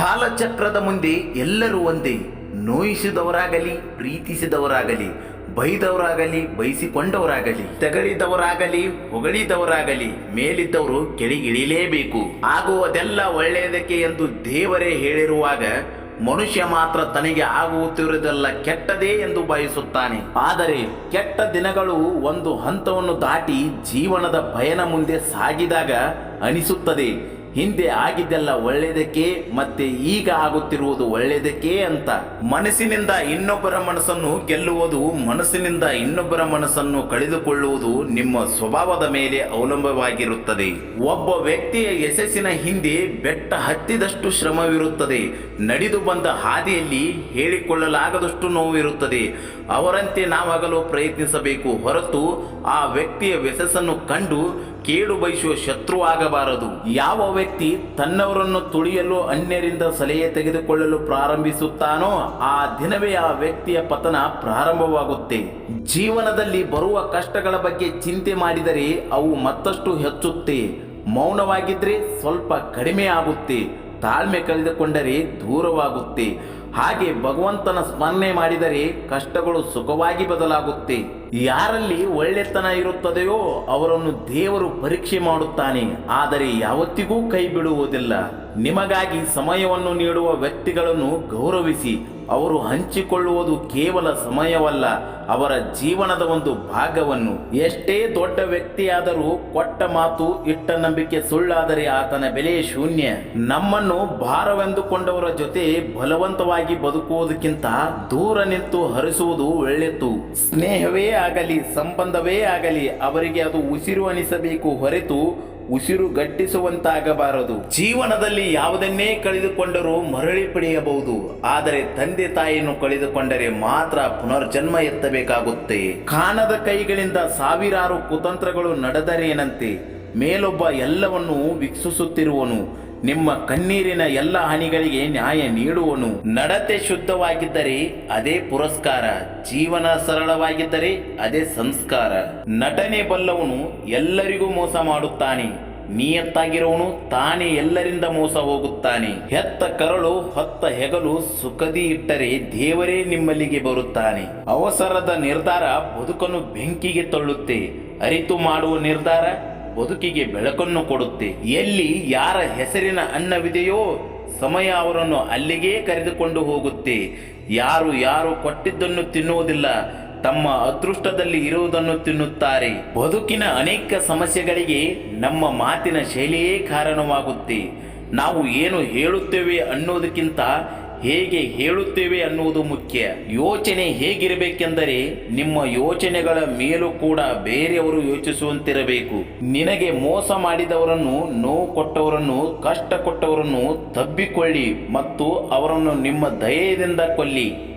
ಕಾಲಚಕ್ರದ ಮುಂದೆ ಎಲ್ಲರೂ ಒಂದೇ, ನೋಯಿಸಿದವರಾಗಲಿ, ಪ್ರೀತಿಸಿದವರಾಗಲಿ, ಬೈದವರಾಗಲಿ, ಬಯಸಿಕೊಂಡವರಾಗಲಿ ತೆಗಳಿದವರಾಗಲಿ ಹೊಗಳಿದವರಾಗಲಿ, ಮೇಲಿದ್ದವರು ಕೆಳಗಿಳಿಲೇಬೇಕು ಅದೆಲ್ಲ ಒಳ್ಳೆಯದಕ್ಕೆ ಎಂದು ದೇವರೇ ಹೇಳಿರುವಾಗ ಮನುಷ್ಯ ಮಾತ್ರ ತನಗೆ ಆಗುತ್ತಿರುವುದೆಲ್ಲ ಕೆಟ್ಟದೇ ಎಂದು ಬಯಸುತ್ತಾನೆ ಆದರೆ ಕೆಟ್ಟ ದಿನಗಳು ಒಂದು ಹಂತವನ್ನು ದಾಟಿ ಜೀವನದ ಭಯನ ಮುಂದೆ ಸಾಗಿದಾಗ ಅನಿಸುತ್ತದೆ. ಹಿಂದೆ ಆಗಿದ್ದೆಲ್ಲ ಒಳ್ಳೆಯದಕ್ಕೆ ಮತ್ತೆ ಈಗ ಆಗುತ್ತಿರುವುದು ಒಳ್ಳೆಯದಕ್ಕೆ ಅಂತ. ಮನಸ್ಸಿನಿಂದ ಇನ್ನೊಬ್ಬರ ಮನಸ್ಸನ್ನು ಗೆಲ್ಲುವುದು, ಮನಸ್ಸಿನಿಂದ ಇನ್ನೊಬ್ಬರ ಮನಸ್ಸನ್ನು ಕಳೆದುಕೊಳ್ಳುವುದು ನಿಮ್ಮ ಸ್ವಭಾವದ ಮೇಲೆ ಅವಲಂಬವಾಗಿರುತ್ತದೆ. ಒಬ್ಬ ವ್ಯಕ್ತಿಯ ಯಶಸ್ಸಿನ ಹಿಂದೆ ಬೆಟ್ಟ ಹತ್ತಿದಷ್ಟು ಶ್ರಮವಿರುತ್ತದೆ. ನಡೆದು ಬಂದ ಹಾದಿಯಲ್ಲಿ ಹೇಳಿಕೊಳ್ಳಲಾಗದಷ್ಟು ನೋವಿರುತ್ತದೆ. ಅವರಂತೆ ನಾವಾಗಲು ಪ್ರಯತ್ನಿಸಬೇಕು ಹೊರತು ಆ ವ್ಯಕ್ತಿಯ ಯಶಸ್ಸನ್ನು ಕಂಡು ಕೇಡು ಬಯಸುವ ಶತ್ರು ಆಗಬಾರದು. ಯಾವ ವ್ಯಕ್ತಿ ತನ್ನವರನ್ನು ತುಳಿಯಲು ಅನ್ಯರಿಂದ ಸಲಹೆ ತೆಗೆದುಕೊಳ್ಳಲು ಪ್ರಾರಂಭಿಸುತ್ತಾನೋ ಆ ದಿನವೇ ಆ ವ್ಯಕ್ತಿಯ ಪತನ ಪ್ರಾರಂಭವಾಗುತ್ತೆ. ಜೀವನದಲ್ಲಿ ಬರುವ ಕಷ್ಟಗಳ ಬಗ್ಗೆ ಚಿಂತೆ ಮಾಡಿದರೆ ಅವು ಮತ್ತಷ್ಟು ಹೆಚ್ಚುತ್ತೆ. ಮೌನವಾಗಿದ್ರೆ ಸ್ವಲ್ಪ ಕಡಿಮೆ ಆಗುತ್ತೆ. ತಾಳ್ಮೆ ಕಳೆದುಕೊಂಡರೆ ದೂರವಾಗುತ್ತೆ. ಹಾಗೆ ಭಗವಂತನ ಸ್ಮರಣೆ ಮಾಡಿದರೆ ಕಷ್ಟಗಳು ಸುಖವಾಗಿ ಬದಲಾಗುತ್ತೆ. ಯಾರಲ್ಲಿ ಒಳ್ಳೆತನ ಇರುತ್ತದೆಯೋ ಅವರನ್ನು ದೇವರು ಪರೀಕ್ಷೆ ಮಾಡುತ್ತಾನೆ. ಆದರೆ ಯಾವತ್ತಿಗೂ ಕೈ ಬಿಡುವುದಿಲ್ಲ ನಿಮಗಾಗಿ ಸಮಯವನ್ನು ನೀಡುವ ವ್ಯಕ್ತಿಗಳನ್ನು ಗೌರವಿಸಿ. ಅವರು ಹಂಚಿಕೊಳ್ಳುವುದು ಕೇವಲ ಸಮಯವಲ್ಲ, ಅವರ ಜೀವನದ ಒಂದು ಭಾಗವನ್ನು. ಎಷ್ಟೇ ದೊಡ್ಡ ವ್ಯಕ್ತಿಯಾದರೂ ಕೊಟ್ಟ ಮಾತು, ಇಟ್ಟ ನಂಬಿಕೆ ಸುಳ್ಳಾದರೆ ಆತನ ಬೆಲೆ ಶೂನ್ಯ. ನಮ್ಮನ್ನು ಭಾರವೆಂದುಕೊಂಡವರ ಜೊತೆ ಬಲವಂತವಾಗಿ ಬದುಕುವುದಕ್ಕಿಂತ ದೂರ ನಿಂತು ಹರಿಸುವುದು ಒಳ್ಳೆಯದು. ಸ್ನೇಹವೇ ಆಗಲಿ, ಸಂಬಂಧವೇ ಆಗಲಿ, ಅವರಿಗೆ ಅದು ಉಸಿರು ಅನಿಸಬೇಕು ಹೊರತು ಉಸಿರು ಗಟ್ಟಿಸುವಂತಾಗಬಾರದು. ಜೀವನದಲ್ಲಿ ಯಾವುದನ್ನೇ ಕಳೆದುಕೊಂಡರೂ ಮರಳಿ ಪಡೆಯಬಹುದು. ಆದರೆ ತಂದೆ ತಾಯಿಯನ್ನು ಕಳೆದುಕೊಂಡರೆ ಮಾತ್ರ ಪುನರ್ಜನ್ಮ ಎತ್ತಬೇಕಾಗುತ್ತೆ. ಕಾನದ ಕೈಗಳಿಂದ ಸಾವಿರಾರು ಕುತಂತ್ರಗಳು ನಡೆದರೇನಂತೆ ಮೇಲೊಬ್ಬ ಎಲ್ಲವನ್ನೂ ವೀಕ್ಷಿಸುತ್ತಿರುವನು. ನಿಮ್ಮ ಕಣ್ಣೀರಿನ ಎಲ್ಲ ಹನಿಗಳಿಗೆ ನ್ಯಾಯ ನೀಡುವನು. ನಡತೆ ಶುದ್ಧವಾಗಿದ್ದರೆ ಅದೇ ಪುರಸ್ಕಾರ, ಜೀವನ ಸರಳವಾಗಿದ್ದರೆ ಅದೇ ಸಂಸ್ಕಾರ. ನಟನೆ ಬಲ್ಲವನು ಎಲ್ಲರಿಗೂ ಮೋಸ ಮಾಡುತ್ತಾನೆ. ನಿಯತ್ತಾಗಿರುವನು ತಾನೇ ಎಲ್ಲರಿಂದ ಮೋಸ ಹೋಗುತ್ತಾನೆ. ಹೆತ್ತ ಕರಳು, ಹೊತ್ತ ಹೆಗಲು ಸುಖದಿ ಇಟ್ಟರೆ ದೇವರೇ ನಿಮ್ಮಲ್ಲಿಗೆ ಬರುತ್ತಾನೆ. ಅವಸರದ ನಿರ್ಧಾರ ಬದುಕನ್ನು ಬೆಂಕಿಗೆ ತಳ್ಳುತ್ತೆ. ಅರಿತು ಮಾಡುವ ನಿರ್ಧಾರ ಬದುಕಿಗೆ ಬೆಳಕನ್ನು ಕೊಡುತ್ತೆ. ಎಲ್ಲಿ ಯಾರ ಹೆಸರಿನ ಅನ್ನವಿದೆಯೋ ಸಮಯ ಅವರನ್ನು ಅಲ್ಲಿಗೇ ಕರೆದುಕೊಂಡು ಹೋಗುತ್ತೆ. ಯಾರು ಯಾರು ಕೊಟ್ಟಿದ್ದನ್ನು ತಿನ್ನುವುದಿಲ್ಲ, ತಮ್ಮ ಅದೃಷ್ಟದಲ್ಲಿ ಇರುವುದನ್ನು ತಿನ್ನುತ್ತಾರೆ. ಬದುಕಿನ ಅನೇಕ ಸಮಸ್ಯೆಗಳಿಗೆ ನಮ್ಮ ಮಾತಿನ ಶೈಲಿಯೇ ಕಾರಣವಾಗುತ್ತೆ. ನಾವು ಏನು ಹೇಳುತ್ತೇವೆ ಅನ್ನೋದಕ್ಕಿಂತ ಹೇಗೆ ಹೇಳುತ್ತೇವೆ ಅನ್ನುವುದು ಮುಖ್ಯ. ಯೋಚನೆ ಹೇಗಿರಬೇಕೆಂದರೆ ನಿಮ್ಮ ಯೋಚನೆಗಳ ಮೇಲೂ ಕೂಡ ಬೇರೆಯವರು ಯೋಚಿಸುವಂತಿರಬೇಕು. ನಿನಗೆ ಮೋಸ ಮಾಡಿದವರನ್ನು, ನೋವು ಕೊಟ್ಟವರನ್ನು, ಕಷ್ಟ ಕೊಟ್ಟವರನ್ನು ತಬ್ಬಿಕೊಳ್ಳಿ ಮತ್ತು ಅವರನ್ನು ನಿಮ್ಮ ದಯೆಯಿಂದ ಕೊಲ್ಲಿ.